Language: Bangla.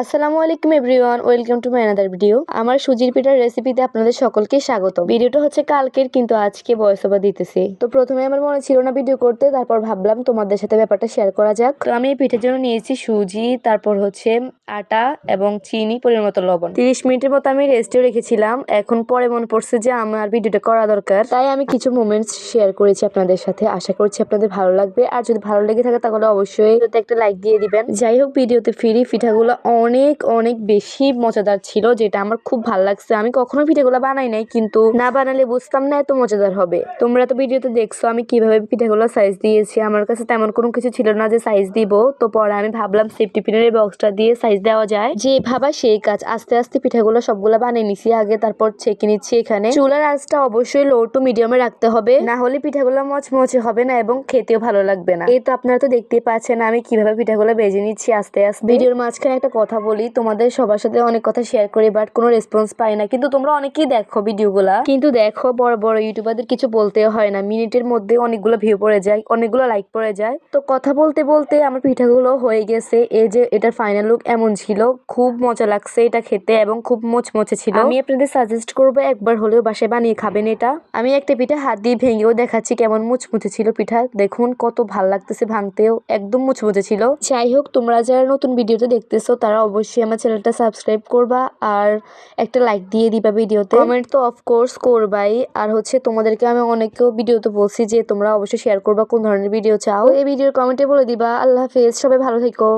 আসসালামু আলাইকুম everyone, welcome to my another video আমার সুজির পিঠার রেসিপিতে আপনাদের সকলকে স্বাগত। ভিডিওটা হচ্ছে কালকের, কিন্তু আজকে ভয়েস ওভার দিতেছি। তো প্রথমে আমার মনে ছিল না ভিডিও করতে, তারপর ভাবলাম তোমাদের সাথে ব্যাপারটা শেয়ার করা যাক। তো আমি এই পিঠের জন্য নিয়েছি সুজি, তারপর হচ্ছে আটা এবং চিনি, পরিমাণ মতো লবণ। তিরিশ মিনিটের মতো আমি রেস্টে রেখেছিলাম। এখন পরে মনে পড়ছে যে আমার ভিডিওটা করা দরকার। তাই আমি কিছু মোমেন্টস শেয়ার করেছি আপনাদের সাথে। আশা করছি আপনাদের ভালো লাগবে। আর যদি ভালো লেগে থাকে তাহলে অবশ্যই একটা লাইক দিয়ে দিবেন। যাই হোক ভিডিওতে ফিরি পিঠাগুলো অনেক অনেক বেশি মজাদার ছিল যেটা আমার খুব ভালো লাগছে। আমি কখনো পিঠাগুলো বানাই নাই, কিন্তু না বানালে বুঝতাম না এত মজাদার হবে। তোমরা তো ভিডিওতে দেখছ আমি কীভাবে পিঠাগুলো সাইজ দিয়েছি। আমার কাছে তেমন কোনো কিছু ছিল না যে সাইজ দিব। তো পরে আমি ভাবলাম সেফটি পিনের বক্সটা দিয়ে সাইজ দেওয়া যায়। যে ভাবা সেই কাজ। আস্তে আস্তে পিঠাগুলো সবগুলো বানিয়ে নিছি। আগে তারপর ছেঁকে নিচ্ছি এখানে। চুলার আঁচটা অবশ্যই লো টু মিডিয়ামে রাখতে হবে। না হলে পিঠাগুলো মচমচে হবে না এবং খেতেও ভালো লাগবে না। এই তো আপনারা তো দেখতেই পাচ্ছেন আমি কীভাবে পিঠাগুলো বেজে নিচ্ছি আস্তে আস্তে। ভিডিওর মাঝখানে একটা কথা বলি, তোমাদের সবার সাথে অনেক কথা শেয়ার করি বাট কোনো রেসপন্স পাই না। কিন্তু তোমরা অনেকেই দেখো ভিডিওগুলা। কিন্তু দেখো, বড় বড় ইউটিউবারদের কিছু বলতেও হয় না। মিনিটের মধ্যে অনেকগুলো ভিউ পড়ে যায়, অনেকগুলো লাইক পড়ে যায়। তো কথা বলতে বলতে আমার পিঠাগুলো হয়ে গেছে। এই যে, এটার ফাইনাল লুক এমন ছিল। খুব মজা লাগছে এটা খেতে এবং খুব মোচমোচে ছিল। আমি আপনাদের সাজেস্ট করব একবার হলেও বাসায় বানিয়ে খাবেন এটা। আমি একটা পিঠা হাত দিয়ে ভেঙেও দেখাচ্ছি কেমন মুচমুচে ছিল পিঠা। দেখুন, কত ভালো লাগতেছে ভাঙতেও। একদম মুচমুচে ছিল। যাই হোক, তোমরা যারা নতুন ভিডিওতে দেখতেছো, তারা অবশ্যই আমার চ্যানেলটা সাবস্ক্রাইব করবা আর একটা লাইক দিয়ে দিবা ভিডিওতে। কমেন্ট তো অফকোর্স করবাই। আর হচ্ছে তোমাদেরকে আমি অনেকেও ভিডিওতে বলছি যে তোমরা অবশ্যই শেয়ার করবা কোন ধরনের ভিডিও চাও। এই ভিডিওর কমেন্টে বলে দিবা। আল্লাহ হাফেজ। সবাই ভালো থেকো।